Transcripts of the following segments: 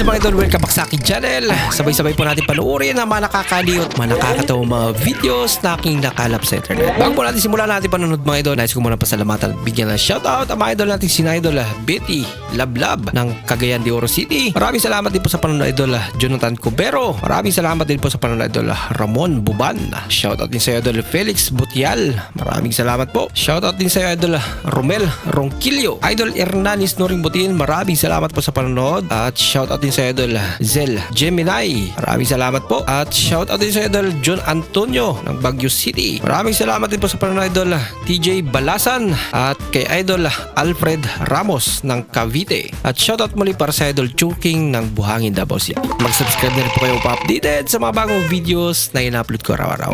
What's mga idol? Welcome back sa aking channel. Sabay-sabay po natin panuorin ang mga nakakaliw at mga nakakatawang mga videos na aking nakalap sa internet. Bago po natin simulan natin panonood mga idol, nais ko muna pasalamatan at bigyan ng shoutout ang mga idol natin si idol ah, Betty Lablab ng Cagayan de Oro City. Maraming salamat din po sa panonood idol ah, Jonathan Cubero. Maraming salamat din po sa panonood idol ah, Ramon Buban. Shoutout din sa idol Felix Butial. Maraming salamat po. Shoutout din sa idol Romel Ronquillo. Idol Hernanis Noring Butin. Maraming salamat po sa panonood. At shoutout din sa idol Zel Gemini. Maraming salamat po. At shoutout din sa idol John Antonio ng Baguio City. Maraming salamat din po sa panonood idol TJ Balasan at kay idol Alfred Ramos ng Cavite. At shoutout muli para sa idol Chuking ng Buhangin Davao City. Mag-subscribe na rin po kayo pa updated sa mga bagong videos na ina-upload ko araw-araw.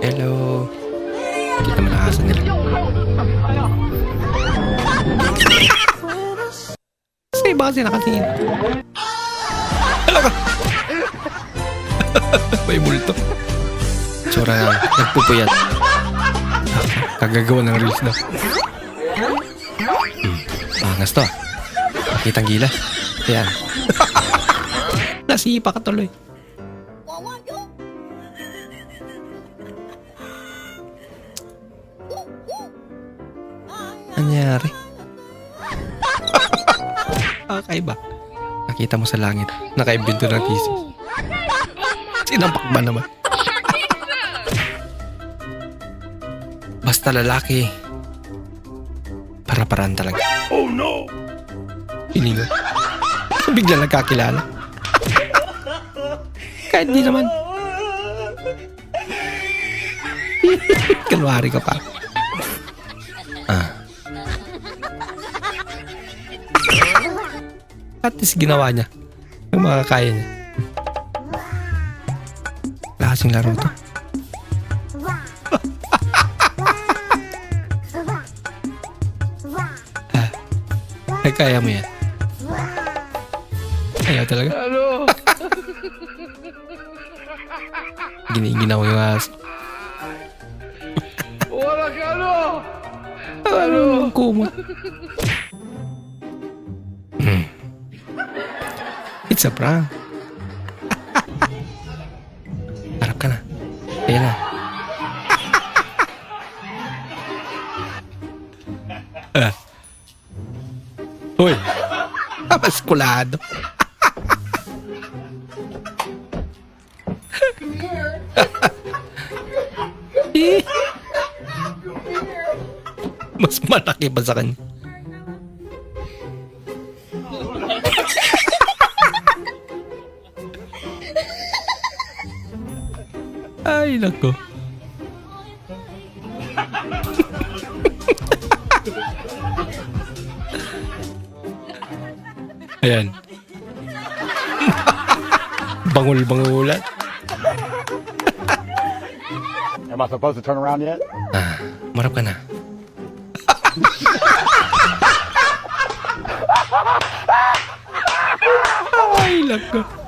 Hello. Kita mo na asa nila. Kasi nakatingin. Ka. May multo. Tsura nagpupuyat. Kagagawa ng reels na. Hmm. Angas to. ah. Makitang gila. Ayan. Nasipa ka tuloy. Anyari? Kakaiba. Nakita mo sa langit. Nakaimbento ng thesis. Sinampak ba naman? Basta lalaki. Para-paraan talaga. Oh no! Piling ko. Bigla nagkakilala. Kahit di naman. Kanwari ka pa. Ah. At least ginawa niya. Yung mga kaya niya. Lasing laro to. Ah. Ay, kaya mo yan. Ayaw talaga. Ano? Giniginaw yung aso. Wala ka ano? Ano ang It's a prank. Harap ka na. Ayan na. ah. Uy. Maskulado. Mas malaki pa sa kanya. Ay, nako. Ayan. Bangul-bangulat. Am I supposed to turn around yet? Ah, marap ka na. Ay, lako.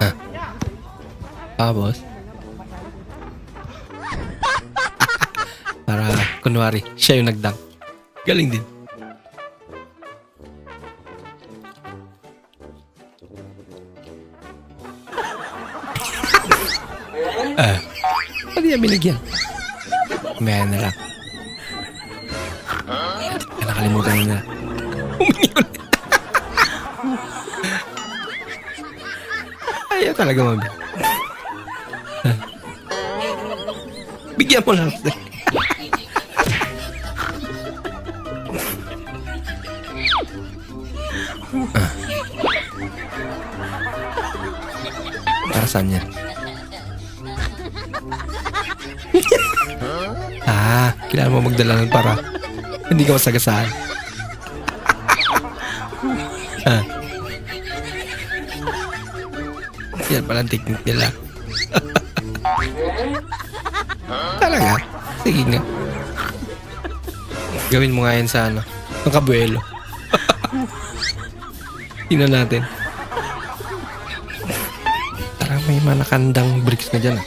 Ah. Ah, boss. Para, kunwari, siya yung nagdang. Galing din. Ah. Ano niya binigyan? May na lang. Nakalimutan na. Humingi ulit. Ayaw talaga mag... Ah. Bigyan mo lang. Ah. Para saan yan? Ah, kailangan mo magdala nun para hindi ka masagasaan. ah. Yan pala technique nila. Talaga? Sige nga. Gawin mo nga yan sa ano. Ang kabuelo. Tingnan natin. Tara, may manakandang bricks na dyan.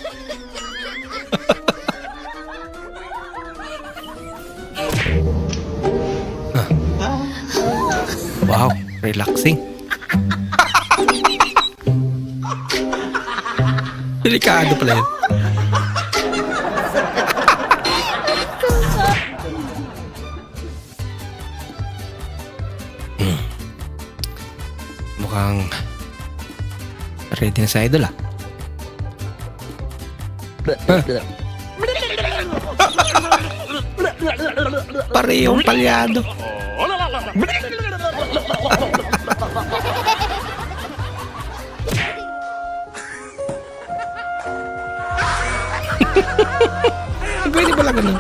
Ah. ah. Wow, relaxing. Delikado pala yun. Mukhang ready na sa idol ah. Parehong palyado. Pwede pala ganun.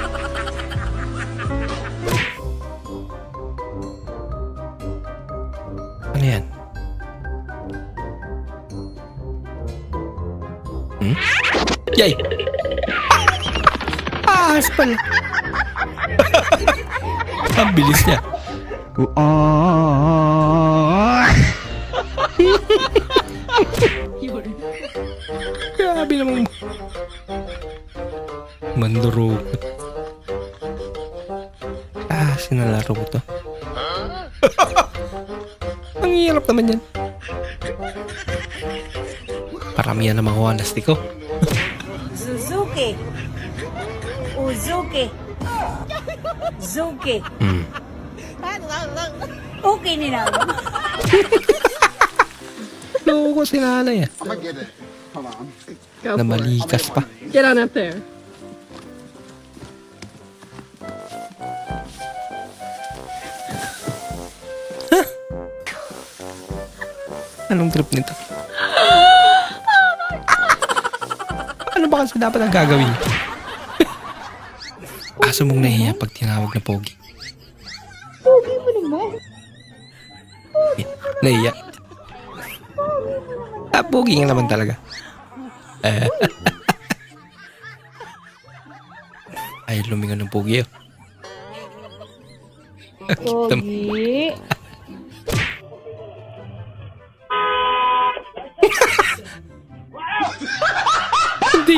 Ano yan? Hmm? Yay! Ah, ahas pala. Ang bilis niya. Grabe Mandurukot. Ah, sinalaro ko to. Ang hirap naman yan. Paramihan na makuha na ko. Suzuki. Uzuki. Zuki. Hmm. Okay ni naman. Loko ko si nanay ah. Go Na for it. malikas pa. Get on up there. Anong trip nito? ano ba kasi dapat ang gagawin? Aso mong nahiya pag tinawag na pogi. Pogi mo naman. Nahiya. Ah, pogi nga naman talaga. Eh. Ay, lumingon ng pogi oh. Pogi.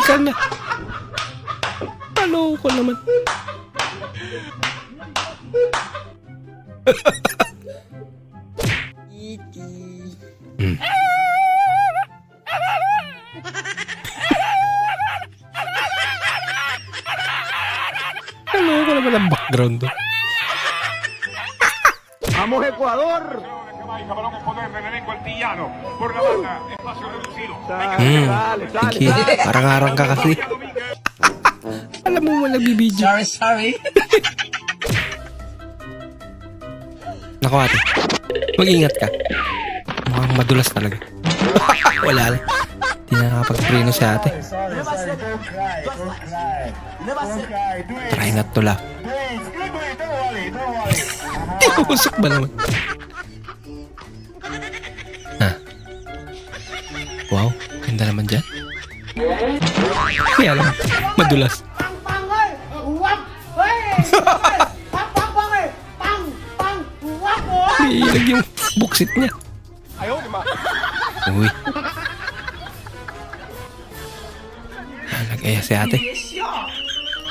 Na. Ano ko naman? Hmm. Ano ko naman ang background doon? ¡Vamos, Ecuador! Y cabalón en poder del elenco altillano por la banda, espacio reducido. Hmm. Sige, parang arang ka kasi. Alam mo mo nagbibideo. Sorry, sorry. Naku ate, mag-ingat ka. Mukhang madulas talaga. Wala lang. Di na nakapag-preno si ate. Try not to laugh. Usok ba naman? Madulas. Iilag yung buksit niya. Uy. Ah, nag-aya si ate.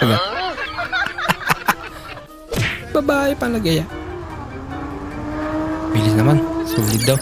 Aga. Babae pa nag-aya. Bilis naman. Sulit daw.